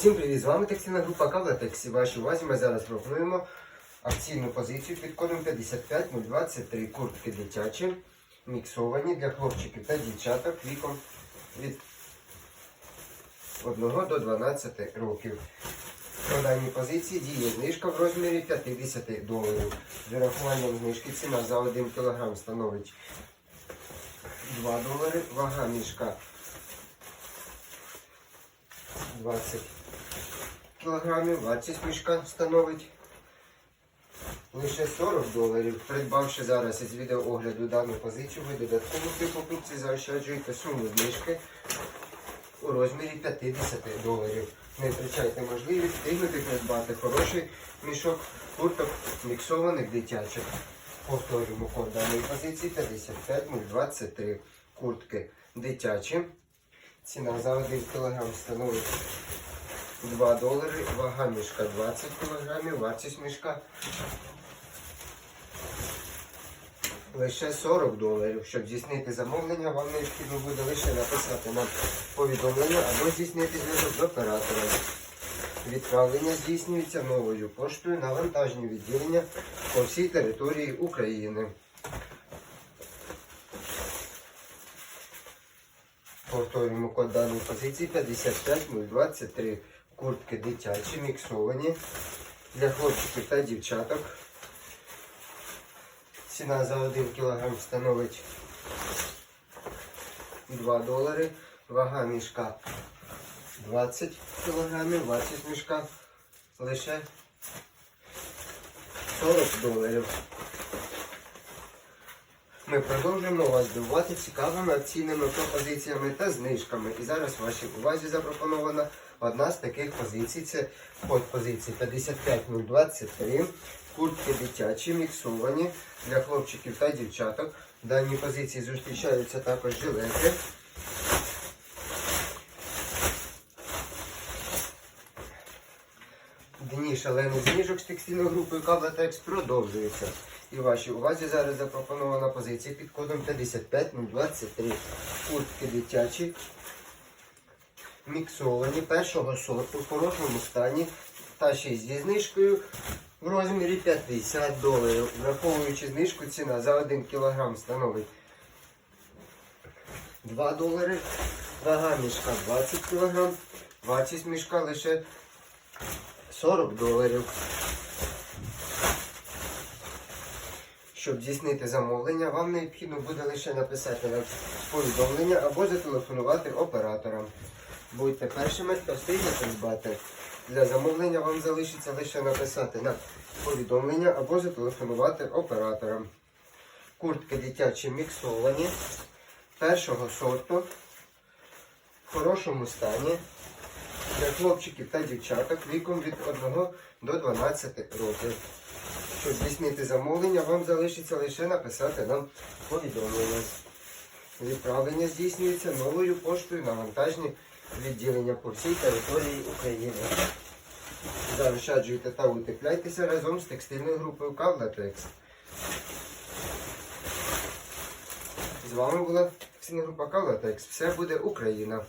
Всім привіт! З вами текстильна група Кавлатекс. І вашій увазі ми зараз пропонуємо акційну позицію під кодом 55023 куртки дитячі, міксовані для хлопчиків та дівчаток віком від 1 до 12 років. По даній позиції діє знижка в розмірі 50 доларів. З урахуванням знижки ціна за 1 кг становить 2 долари, вага мішка 20 кілограмів, вартість мішка становить лише 40 доларів. Придбавши зараз із відеоогляду дану позицію, ви додатково при покупці заощаджуєте суму знижки у розмірі 50 доларів. Не втрачайте можливість встигнути придбати хороший мішок курток міксованих дитячих. Повторюємо код даної позиції 55023 куртки дитячі. Ціна за 1 кг становить 2 долари, вага мішка 20 кг, вартість мішка лише 40 доларів. Щоб здійснити замовлення, вам необхідно буде лише написати нам повідомлення або здійснити зв'язок з оператором. Відправлення здійснюється новою поштою на вантажні відділення по всій території України. Повторюємо код даної позиції 55023. Куртки дитячі, міксовані для хлопчиків та дівчаток. Ціна за 1 кг становить 2 долари. Вага мішка 20 кг, вартість мішка лише 40 доларів. Ми продовжуємо вас дивувати цікавими акційними пропозиціями та знижками. І зараз вашій увазі запропонована одна з таких позицій. Це позиції 55023. Куртки дитячі, міксовані для хлопчиків та дівчаток. В даній позиції зустрічаються також жилети. Дні шалених знижок з текстильною групою Кавлатекс продовжується. І вашій увазі зараз запропонована позиція під кодом 55023. Куртки дитячі, міксовані першого сорту в хорошому стані та ще зі знижкою в розмірі 50 доларів. Враховуючи знижку, ціна за 1 кг становить 2 долари. Вага мішка 20 кг. Вартість мішка лише 40 доларів. Щоб здійснити замовлення, вам необхідно буде лише написати повідомлення або зателефонувати операторам. Будьте першими, хто встигне придбати. Для замовлення вам залишиться лише написати на повідомлення або зателефонувати операторам. Куртки дитячі міксовані першого сорту в хорошому стані для хлопчиків та дівчаток віком від 1 до 12 років. Щоб здійснити замовлення, вам залишиться лише написати нам повідомлення. Відправлення здійснюється новою поштою на вантажні відділення по всій території України. Заощаджуйте та утепляйтеся разом з текстильною групою Кавлатекс. З вами була текстильна група Кавлатекс. Все буде Україна.